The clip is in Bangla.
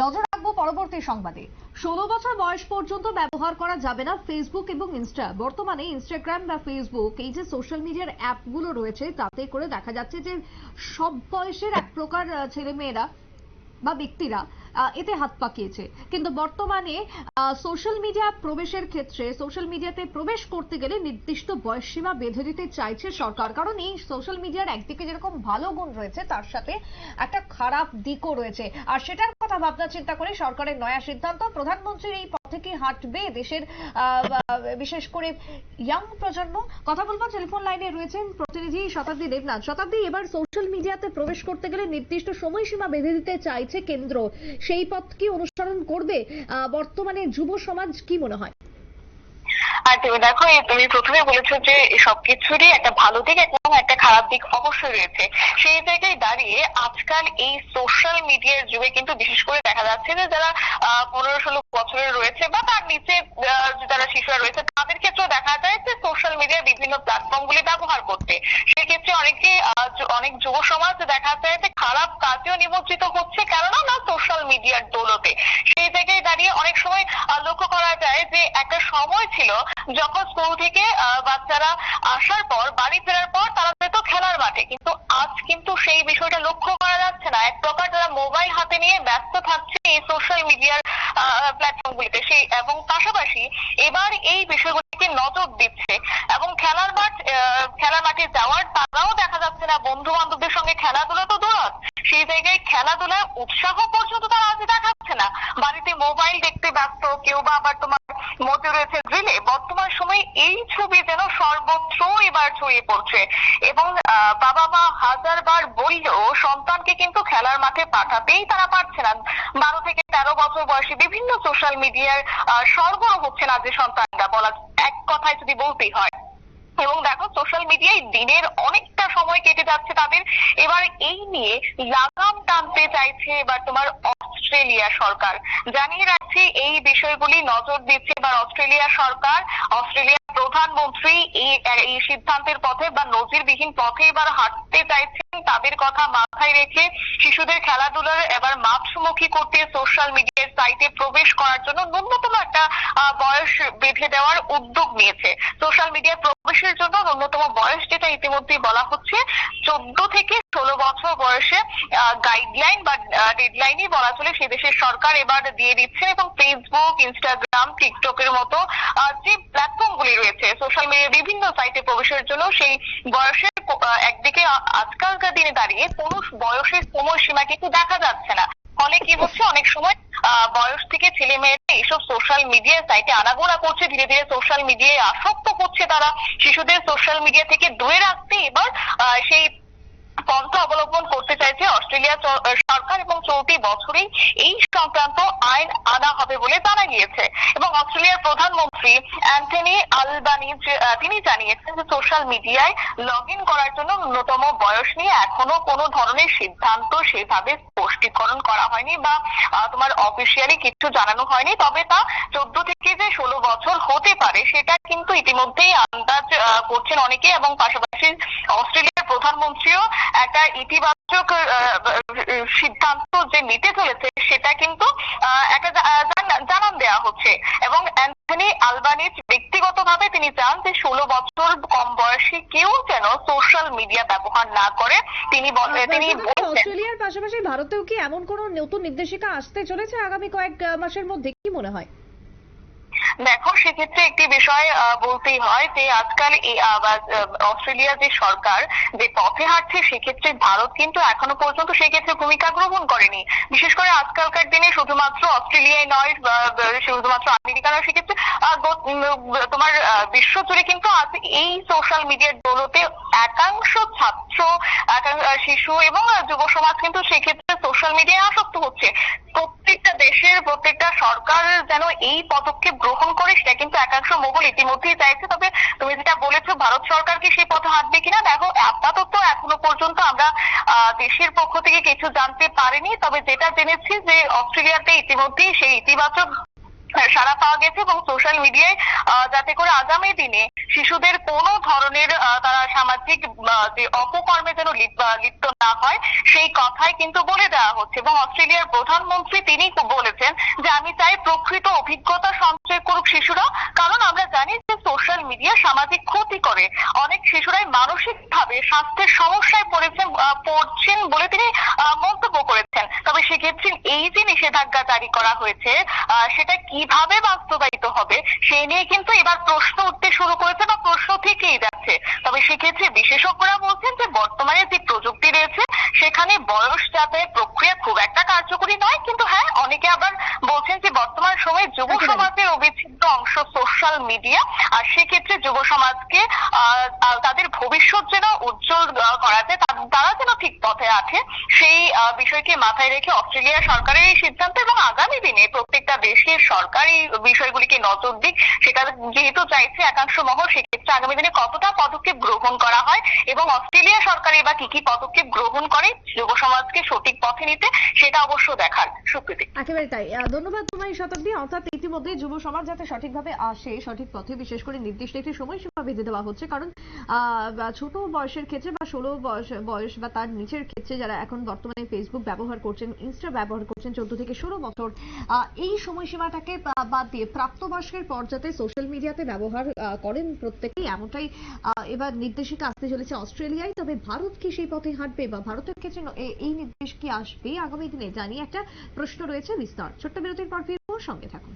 নজর রাখব পরবর্তী সংবাদে। ষোলো বছর বয়স পর্যন্ত ব্যবহার করা যাবে না ফেসবুক এবং ইনস্টা বর্তমানে ইনস্টাগ্রাম বা ফেসবুক এই যে সোশ্যাল মিডিয়ার অ্যাপগুলো রয়েছে, তাতে করে দেখা যাচ্ছে যে সব বয়সের এক প্রকার ছেলেমেয়েরা বা ব্যক্তিরা এতে হাত পাকিয়েছে। কিন্তু বর্তমানে সোশ্যাল মিডিয়া প্রবেশের ক্ষেত্রে সোশ্যাল মিডিয়াতে প্রবেশ করতে গেলে নির্দিষ্ট বয়সসীমা বেঁধে দিতে চাইছে সরকার। কারণ এই সোশ্যাল মিডিয়ার একদিকে যেরকম ভালো গুণ রয়েছে, তার সাথে একটা খারাপ দিকও রয়েছে। আর সেটার কথা ভাবনা চিন্তা করে সরকারের নয়া সিদ্ধান্ত প্রধানমন্ত্রীর এই পথে কি হাঁটবে দেশের বিশেষ করে ইয়াং প্রজন্ম। কথা বলব টেলিফোন লাইনে রয়েছেন প্রতিনিধি শতাব্দী দেবনাথ। শতাব্দী, এবার সোশ্যাল মিডিয়াতে প্রবেশ করতে গেলে নির্দিষ্ট সময়সীমা বেঁধে দিতে চাইছে কেন্দ্র। সেই পথ কি অনুসরণ করবে? বর্তমানে যুব সমাজ কি মনে হয়? আর তুমি দেখো তুমি প্রথমে বলেছ যে সবকিছুরই একটা ভালো দিক এবং একটা খারাপ দিক অবশ্যই রয়েছে। সেই জায়গায় দাঁড়িয়ে আজকাল এই সোশ্যাল মিডিয়ার যুগে কিন্তু বিশেষ করে দেখা যাচ্ছে যে যারা আহ, পনেরো ষোলো বছরের রয়েছে বা তার নিচে আহ, যারা শিশুরা রয়েছে তাদের ক্ষেত্রেও দেখা যায় যে সোশ্যাল মিডিয়ার বিভিন্ন প্ল্যাটফর্ম গুলি ব্যবহার করতে। সেক্ষেত্রে অনেকে অনেক যুব সমাজ দেখা যায় যে খারাপ কাজেও নিমজ্জিত হচ্ছে, কেননা না সোশ্যাল মিডিয়ার দৌলতে। সেই জায়গায় দাঁড়িয়ে অনেক সময় লক্ষ্য করা যায় যে একটা সময় ছিল যখন স্কুল থেকে বাচ্চারা আসার পর, বাড়ি ফেরার পর তারা যেত খেলার মাঠে। কিন্তু আজ কিন্তু সেই বিষয়টা লক্ষ্য করা যাচ্ছে না। এক প্রকার তারা মোবাইল হাতে নিয়ে ব্যস্ত থাকছে এই সোশ্যাল মিডিয়ার প্ল্যাটফর্ম গুলিতে। সেই, এবং পাশাপাশি এবার এই বিষয়গুলিকে নজর দিচ্ছে এবং খেলার মাঠ খেলার মাঠে যাওয়ার তারাও দেখা যাচ্ছে না। বন্ধু বান্ধবদের সঙ্গে খেলাধুলা তো দূরত সেই জায়গায় খেলাধুলার উৎসাহ পর্যন্ত তারা আজ দেখাচ্ছে না। বাড়িতে মোবাইল দেখতে ব্যস্ত, কেউ বা আবার তোমার মধ্যে রয়েছে ড্রিলে বর্তমান সময়ে এই ছবি যেন সর্বত্র এবার ছড়িয়ে পড়ছে। এবং বাবা মা হাজার বার বললেও সন্তানকে কিন্তু খেলার মাঠে পাঠাতেই তারা পারছে না। বারো থেকে তেরো বছর বয়সী বিভিন্ন সোশ্যাল মিডিয়ার সরবরাহ হচ্ছে না যে সন্তানরা বলা এক কথায় যদি বলতেই হয়। এবং দেখো সোশ্যাল মিডিয়ায় দিনের অনেকটা সময় কেটে যাচ্ছে তাদের। এবার এই নিয়ে লাগাম টানতে চাইছে এবার তোমার অস্ট্রেলিয়া সরকার। জানিয়ে রাখছি, এই বিষয়গুলি নজর দিচ্ছে এবার অস্ট্রেলিয়া সরকার অস্ট্রেলিয়ার প্রধানমন্ত্রী এই সিদ্ধান্তের পথে বা নজিরবিহীন পথে এবার হাঁটতে চাইছেন। তাদের কথা মাথায় রেখে শিশুদের খেলাধুলার এবার মাপসমুখী করতে সোশ্যাল মিডিয়ার সাইটে প্রবেশ করার জন্য ন্যূনতম একটা বয়স বেঁধে দেওয়ার উদ্যোগ নিয়েছে। সোশ্যাল মিডিয়া প্রবেশের জন্য ন্যূনতম বয়স যেটা ইতিমধ্যেই বলা হচ্ছে, চোদ্দ থেকে ষোলো বছর বয়সে গাইডলাইন বা ডেডলাইনই বলা চলে সে দেশের সরকার এবার দিয়ে দিচ্ছে এবং ফেসবুক ইনস্টাগ্রাম টিকটকের মতো যে প্ল্যাটফর্ম গুলি রয়েছে সোশ্যাল মিডিয়া বিভিন্ন সাইটে প্রবেশের জন্য সেই বয়সের একদিকে আজকালকার দিনে দাঁড়িয়ে কোনো বয়সের সময়সীমা কিন্তু দেখা যাচ্ছে না। ফলে কি হচ্ছে? অনেক সময় বয়স থেকে ছেলে মেয়েরা এইসব সোশ্যাল মিডিয়া সাইটে আনাগোনা করছে। ধীরে ধীরে সোশ্যাল মিডিয়ায় আসক্ত করছে তারা। শিশুদের সোশ্যাল মিডিয়া থেকে দূরে রাখতে এবার সেই পন্থা অবলম্বন করতে চাইছে অস্ট্রেলিয়া সরকার এবং চলতি বছরেই এই সংক্রান্ত আইন আনা হবে বলে জানা গিয়েছে। এবং অস্ট্রেলিয়ার প্রধানমন্ত্রী অ্যান্থনি আলবানিজ তিনি জানিয়েছেন যে সোশ্যাল মিডিয়ায় লগ ইন করার জন্য ন্যূনতম বয়স নিয়ে এখনও কোনো ধরনের সিদ্ধান্ত সেভাবে স্পষ্টীকরণ করা হয়নি বা তোমার অফিসিয়ালি কিছু জানানো হয়নি। তবে তা চোদ্দ থেকে যে ষোলো বছর হতে পারে, সেটা কিন্তু ইতিমধ্যেই আন্দাজ করছেন অনেকে এবং পাশাপাশি অস্ট্রেলিয়ার প্রধানমন্ত্রীও একটা ইতিবাচক সিদ্ধান্ত যে নিতে চলেছে সেটা কিন্তু একটা জানান দেওয়া হচ্ছে। এবং অ্যান্থনি আলবানিজ ব্যক্তিগতভাবে তিনি চান যে ষোলো বছর কম বয়সী কেউ যেন সোশ্যাল মিডিয়া ব্যবহার না করে। তিনি তিনি অস্ট্রেলিয়ার পাশাপাশি ভারতেও কি এমন কোনো নতুন নির্দেশিকা আসতে চলেছে আগামী কয়েক মাসের মধ্যে? কি মনে হয়? দেখো সেক্ষেত্রে একটি বিষয় বলতেই হয় যে আজকাল অস্ট্রেলিয়ার যে সরকার যে পথে হাঁটছে সেক্ষেত্রে ভারত কিন্তু এখনও পর্যন্ত সেক্ষেত্রে ভূমিকা গ্রহণ করেনি। বিশেষ করে আজকালকার দিনে শুধুমাত্র অস্ট্রেলিয়ায় নয় শুধুমাত্র আমেরিকা নয় সেক্ষেত্রে তোমার আহ, বিশ্বজুড়ে কিন্তু আজ এই সোশ্যাল মিডিয়ার দৌলতে একাংশ ছাত্র শিশু এবং যুব সমাজ কিন্তু সেক্ষেত্রে সোশ্যাল মিডিয়ায় আসক্ত হচ্ছে। প্রত্যেকটা দেশের, প্রত্যেকটা সরকার যেন এই পদক্ষেপ গ্রহণ করে সেটা কিন্তু একাংশ মোগল ইতিমধ্যেই চাইছে। তবে তুমি যেটা বলেছ, ভারত সরকার কি সেই পথে হাঁটবে কিনা, দেখো, আপাতত এখনও পর্যন্ত আমরা দেশের পক্ষ থেকে কিছু জানতে পারিনি। তবে যেটা জেনেছি যে অস্ট্রেলিয়াতে ইতিমধ্যেই সেই ইতিবাচক সারা পাওয়া গেছে এবং সোশ্যাল মিডিয়ায় যাতে করে আগামী দিনে শিশুদের কোনো ধরনের তারা সামাজিক যে অপকর্মে যেন লিপ্ত না হয়, সেই কথাই কিন্তু বলে দেওয়া হচ্ছে। এবং অস্ট্রেলিয়ার প্রধানমন্ত্রী তিনি বলেছেন যে, আমি চাই প্রকৃত অভিজ্ঞতা সঞ্চয় করুক শিশুরা। কারণ আমরা জানি যে সোশ্যাল মিডিয়া সামাজিক ক্ষতি করে। অনেক শিশুরাই মানসিক ভাবে স্বাস্থ্যের সমস্যায় পড়েছেন পড়ছেন বলে তিনি মন্তব্য করেছেন। তবে সেক্ষেত্রে এই যে নিষেধাজ্ঞা জারি করা হয়েছে সেটা কীভাবে বাস্তবায়িত হবে সেই নিয়ে কিন্তু এবার প্রশ্ন উঠতে শুরু করেছে বা প্রশ্ন থেকেই যাচ্ছে। তবে সেক্ষেত্রে বিশেষজ্ঞরা বলছেন যে বর্তমানে যে প্রযুক্তি রয়েছে সেখানে বয়স যাচাইয়ের প্রক্রিয়া খুব একটা কার্যকরী নয়। কিন্তু হ্যাঁ অনেকে আবার বলছেন যে বর্তমান সময়ে যুব সমাজের অবিচ্ছেদ্য অংশ সোশ্যাল মিডিয়া আর সেক্ষেত্রে যুব সমাজকে তাদের ভবিষ্যৎ যেন উজ্জ্বল আহ, করা যায় তারা যেন ঠিক পথে আছে সেই বিষয়কে মাথায় রেখে অস্ট্রেলিয়া সরকারের এই সিদ্ধান্ত এবং আগামী দিনে প্রত্যেকটা দেশের সরকার এই বিষয়গুলিকে নজর দিক, সেটা যেহেতু চাইছে একাংশ মহল, সেক্ষেত্রে আগামী দিনে কতটা পদক্ষেপ গ্রহণ করা হয় এবং অস্ট্রেলিয়া সরকার এবার কি কি পদক্ষেপ গ্রহণ করে, যুব সমাজকে সঠিক পথে নিতে, সেটা অবশ্য দেখার সুপ্রীতি। একেবারে তাই। ধন্যবাদ তোমায় শতাব্দী। অর্থাৎ ইতিমধ্যে যুব সমাজ যাতে সঠিকভাবে আসে, সঠিক পথে, বিশেষ করে নির্দিষ্ট একটি সময়সীমা বেঁধে দেওয়া হচ্ছে, কারণ ছোট বয়সের ক্ষেত্রে বা ষোলো বয়স বয়স বা তার নিচের ক্ষেত্রে যারা এখন বর্তমানে ফেসবুক ব্যবহার করছেন ইনস্টা ব্যবহার করছেন, চোদ্দ থেকে ষোলো বছর এই সময়সীমাটাকে বাদ দিয়ে প্রাপ্তবয়স্কের পর্যাতে সোশ্যাল মিডিয়াতে ব্যবহার করেন প্রত্যেকেই এমনটাই এবার নির্দেশিকা আসতে চলেছে অস্ট্রেলিয়ায়। তবে ভারত কি সেই পথে হাঁটবে বা ভারতের ক্ষেত্রে এই নির্দেশ কি আসবে? আগামী দিনে জানিয়ে একটা প্রশ্ন রয়েছে বিস্তার। ছোট্ট বিরতির পর ফিরবো, সঙ্গে থাকুন।